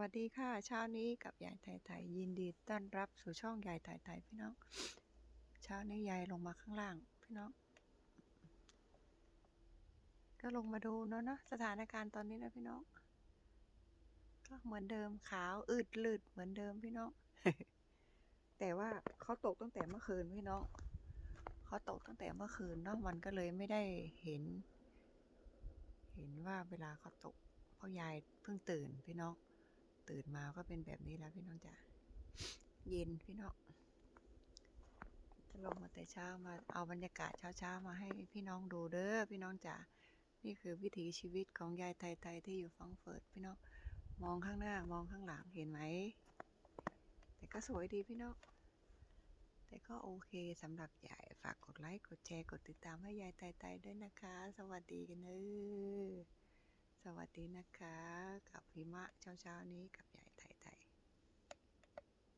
วัสดีค่ะ เช้านี้กับยายไทยไทยยินดีต้อนรับสู่ช่องยายไทยไทยพี่น้อง เช้านี้ยายลงมาข้างล่างพี่น้อง ก็ลงมาดูเนาะเนาะสถานการณ์ตอนนี้นะพี่น้อง ก็เหมือนเดิมขาวอืดลืดเหมือนเดิมพี่น้อง แต่ว่าเขาตกตั้งแต่เมื่อคืนพี่น้องเขาตกตั้งแต่เมื่อคืนเนาะมันก็เลยไม่ได้เห็น เห็นว่าเวลาเขาตกเพราะยายเพิ่งตื่นพี่น้อง ตื่นมาก็เป็นแบบนี้แล้วพี่น้องจ๋าเย็นพี่น้องจะลงมาแต่เช้ามาเอาบรรยากาศเช้าๆมาให้พี่น้องดูเด้อพี่น้องจ๋านี่คือวิถีชีวิตของยายไทยๆที่อยู่ฟังเฟิร์ตพี่น้องมองข้างหน้ามองข้างหลังเห็นไหมแต่ก็สวยดีพี่น้องแต่ก็โอเคสำหรับยายฝากกดไลค์กดแชร์กดติดตามให้ยายไทยๆด้วยนะคะ สวัสดีกันเด้อ สวัสดีนะคะ กับหิมะเช้าๆนี้กับ